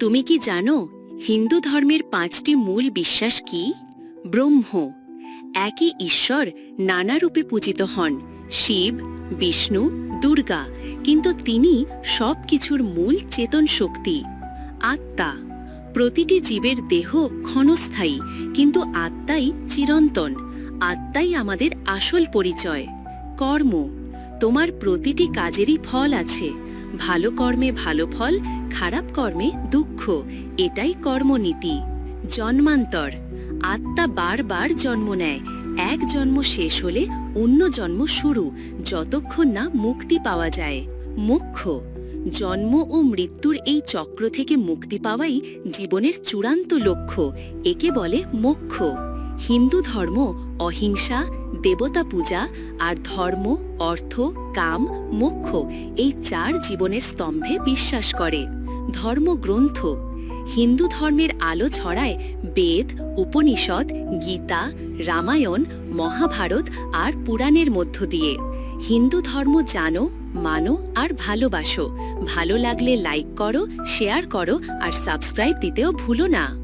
তুমি কি জানো, হিন্দু ধর্মের পাঁচটি মূল বিশ্বাস কি? ব্রহ্ম। একই ঈশ্বর নানা রূপে পূজিত হন, শিব, বিষ্ণু, দুর্গা, কিন্তু তিনি সব কিছুর মূল চেতন শক্তি। আত্মা। প্রতিটি জীবের দেহ ক্ষণস্থায়ী, কিন্তু আত্মাই চিরন্তন। আত্মাই আমাদের আসল পরিচয়। কর্ম। তোমার প্রতিটি কাজেরই ফল আছে। ভালো কর্মে ভালো ফল, খারাপ কর্মে দুঃখ, এটাই কর্মনীতি। জন্মান্তর। আত্মা বারবার জন্ম নেয়। এক জন্ম শেষ হলে অন্য জন্ম শুরু, যতক্ষণ না মুক্তি পাওয়া যায়। মোক্ষ। জন্ম ও মৃত্যুর এই চক্র থেকে মুক্তি পাওয়াই জীবনের চূড়ান্ত লক্ষ্য, একে বলে মোক্ষ। হিন্দু ধর্ম অহিংসা, দেবতা পূজা আর ধর্ম, অর্থ, কাম, মোক্ষ এই চার জীবনের স্তম্ভে বিশ্বাস করে। ধর্মগ্রন্থ হিন্দু ধর্মের আলো ছড়ায় বেদ, উপনিষদ, গীতা, রামায়ণ, মহাভারত আর পুরাণের মধ্য দিয়ে। হিন্দু ধর্ম জানো, মানো আর ভালোবাসো। ভালো লাগলে লাইক করো শেয়ার করো আর সাবস্ক্রাইব দিতেও ভুলো না।